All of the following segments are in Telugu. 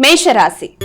మేషరాశి.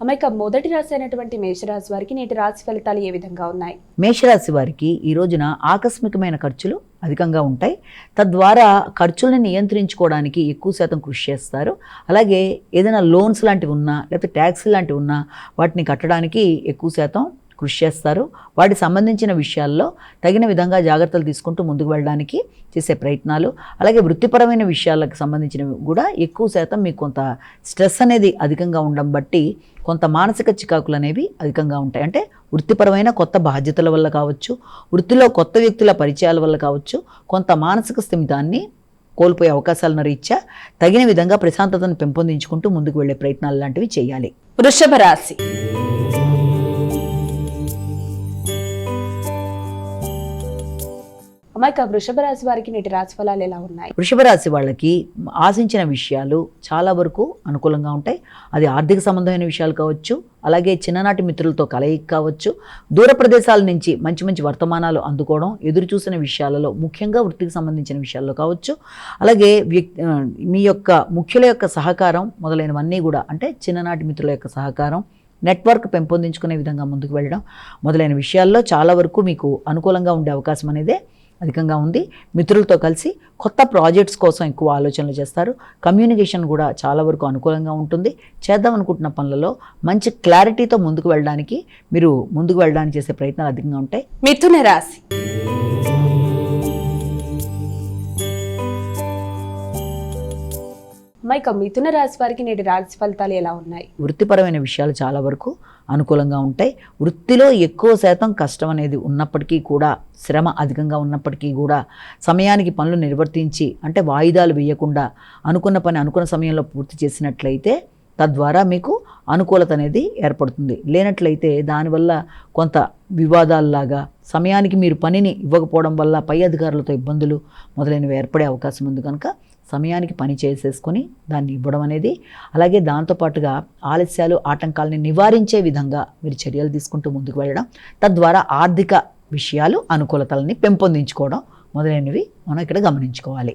అమ్మాయిక మొదటి రాశి అయినటువంటి మేషరాశి వారికి నేటి రాశి ఫలితాలు ఏ విధంగా ఉన్నాయి? మేషరాశి వారికి ఈ రోజున ఆకస్మికమైన ఖర్చులు అధికంగా ఉంటాయి. తద్వారా ఖర్చులను నియంత్రించుకోవడానికి ఎక్కువ శాతం కృషి చేస్తారు. అలాగే ఏదైనా లోన్స్ లాంటివి ఉన్నా లేకపోతే ట్యాక్స్ లాంటివి ఉన్నా వాటిని కట్టడానికి ఎక్కువ శాతం కృషి చేస్తారు. వాటికి సంబంధించిన విషయాల్లో తగిన విధంగా జాగ్రత్తలు తీసుకుంటూ ముందుకు వెళ్ళడానికి చేసే ప్రయత్నాలు అలాగే వృత్తిపరమైన విషయాలకు సంబంధించినవి కూడా ఎక్కువ శాతం మీకు కొంత స్ట్రెస్ అనేది అధికంగా ఉండడం బట్టి కొంత మానసిక చికాకులు అనేవి అధికంగా ఉంటాయి. అంటే వృత్తిపరమైన కొత్త బాధ్యతల వల్ల కావచ్చు వృత్తిలో కొత్త వ్యక్తుల పరిచయాల వల్ల కావచ్చు కొంత మానసిక స్థిమితాన్ని కోల్పోయే అవకాశాలను రీత్యా తగిన విధంగా ప్రశాంతతను పెంపొందించుకుంటూ ముందుకు వెళ్ళే ప్రయత్నాలు లాంటివి చేయాలి. వృషభ రాశి అమ్మాయిక వృషభ రాశి వారికి నేటి రాశి ఫలాలు ఎలా ఉన్నాయి? వృషభ రాశి వాళ్ళకి ఆశించిన విషయాలు చాలా వరకు అనుకూలంగా ఉంటాయి. అది ఆర్థిక సంబంధమైన విషయాలు కావచ్చు అలాగే చిన్ననాటి మిత్రులతో కలయిక కావచ్చు దూర ప్రదేశాల నుంచి మంచి మంచి వర్తమానాలు అందుకోవడం ఎదురు చూసిన విషయాలలో ముఖ్యంగా వృత్తికి సంబంధించిన విషయాల్లో కావచ్చు అలాగే వ్యక్తి మీ యొక్క ముఖ్యుల యొక్క సహకారం మొదలైనవన్నీ కూడా అంటే చిన్ననాటి మిత్రుల యొక్క సహకారం నెట్వర్క్ పెంపొందించుకునే విధంగా ముందుకు వెళ్ళడం మొదలైన విషయాల్లో చాలా వరకు మీకు అనుకూలంగా ఉండే అవకాశం అనేదే అధికంగా ఉంది. మిత్రులతో కలిసి కొత్త ప్రాజెక్ట్స్ కోసం ఎక్కువ ఆలోచనలు చేస్తారు. కమ్యూనికేషన్ కూడా చాలా వరకు అనుకూలంగా ఉంటుంది. చేద్దాం అనుకుంటున్న పనులలో మంచి క్లారిటీతో ముందుకు వెళ్ళడానికి మీరు ముందుకు వెళ్ళడానికి చేసే ప్రయత్నాలు అధికంగా ఉంటాయి. మిథున రాశి. మైక మిథున రాశి వారికి నేటి రాశి ఫలితాలు ఎలా ఉన్నాయి? వృత్తిపరమైన విషయాలు చాలా వరకు అనుకూలంగా ఉంటాయి. వృత్తిలో ఎక్కువ శాతం కష్టం అనేది ఉన్నప్పటికీ కూడా శ్రమ అధికంగా ఉన్నప్పటికీ కూడా సమయానికి పనులు నిర్వర్తించి అంటే వాయిదాలు వేయకుండా అనుకున్న పని అనుకున్న సమయంలో పూర్తి చేసినట్లయితే తద్వారా మీకు అనుకూలత అనేది ఏర్పడుతుంది. లేనట్లయితే దానివల్ల కొంత వివాదాల్లాగా సమయానికి మీరు పనిని ఇవ్వకపోవడం వల్ల పై అధికారులతో ఇబ్బందులు మొదలైనవి ఏర్పడే అవకాశం ఉంది కనుక సమయానికి పని చేసేసుకొని దాన్ని ఇవ్వడం అనేది అలాగే దాంతోపాటుగా ఆలస్యాలు ఆటంకాలని నివారించే విధంగా మీరు చర్యలు తీసుకుంటూ ముందుకు వెళ్ళడం తద్వారా ఆర్థిక విషయాలు అనుకూలతలని పెంపొందించుకోవడం మొదలైనవి మనం ఇక్కడ గమనించుకోవాలి.